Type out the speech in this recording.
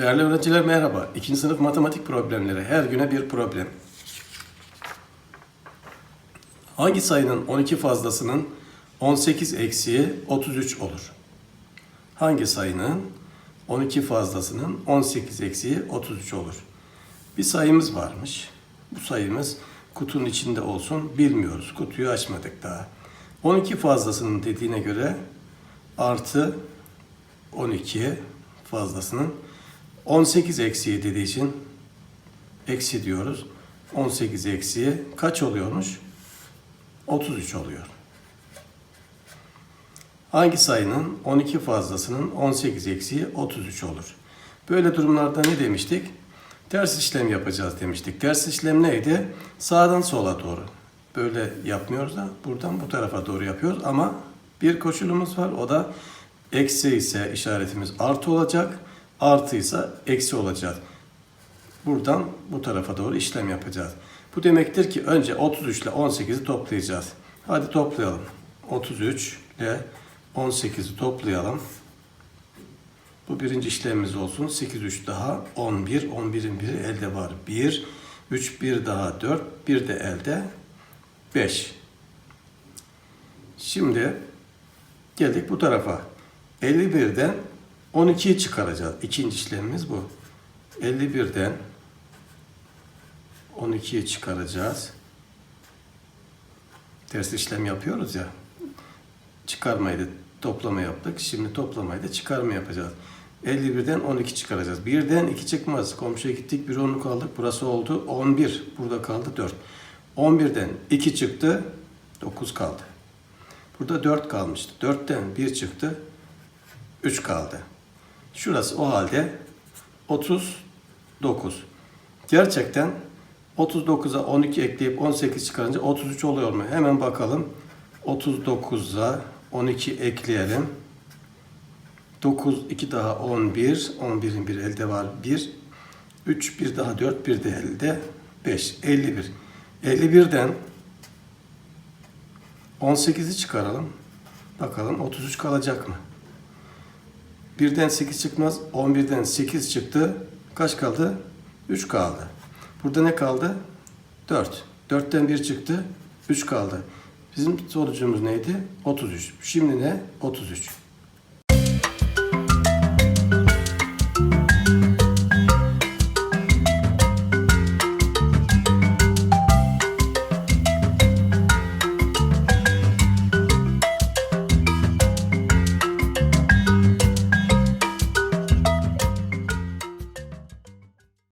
Değerli öğrenciler merhaba. İkinci sınıf matematik problemleri. Her güne bir problem. Hangi sayının 12 fazlasının 18 eksiği 33 olur? Hangi sayının 12 fazlasının 18 eksiği 33 olur? Bir sayımız varmış. Bu sayımız kutunun içinde olsun bilmiyoruz. Kutuyu açmadık daha. 12 fazlasının dediğine göre artı 12 fazlasının 18 eksiği dediği için eksi diyoruz. 18 eksiği kaç oluyormuş? 33 oluyor. Hangi sayının 12 fazlasının 18 eksiği 33 olur? Böyle durumlarda ne demiştik? Ters işlem yapacağız demiştik. Ters işlem neydi? Sağdan sola doğru. Böyle yapmıyoruz da buradan bu tarafa doğru yapıyoruz ama bir koşulumuz var. O da eksi ise işaretimiz artı olacak. Artıysa eksi olacak. Buradan bu tarafa doğru işlem yapacağız. Bu demektir ki önce 33 ile 18'i toplayacağız. Hadi toplayalım. 33 ile 18'i toplayalım. Bu birinci işlemimiz olsun. 8 3 daha 11. 11'in biri elde var. 1. 3 1 daha 4. 1 de elde 5. Şimdi geldik bu tarafa. 51'den 12'yi çıkaracağız. İkinci işlemimiz bu. 51'den 12'yi çıkaracağız. Ters işlem yapıyoruz ya. Çıkarmayı da toplama yaptık. Şimdi toplamayı da çıkarma yapacağız. 51'den 12 çıkaracağız. 1'den 2 çıkmaz. Komşuya gittik. Bir onluk aldık. Burası oldu 11. Burada kaldı 4. 11'den 2 çıktı. 9 kaldı. Burada 4 kalmıştı. 4'ten 1 çıktı. 3 kaldı. Şurası o halde 39. Gerçekten 39'a 12 ekleyip 18 çıkarınca 33 oluyor mu? Hemen bakalım. 39'a 12 ekleyelim. 9, 2 daha 11. 11'in bir elde var 1. 3, 1 daha 4, 1 de elde 5. 51. 51'den 18'i çıkaralım. Bakalım 33 kalacak mı? 1'den 8 çıkmaz. 11'den 8 çıktı. Kaç kaldı? 3 kaldı. Burada ne kaldı? 4. 4'ten 1 çıktı. 3 kaldı. Bizim sonucumuz neydi? 33. Şimdi ne? 33.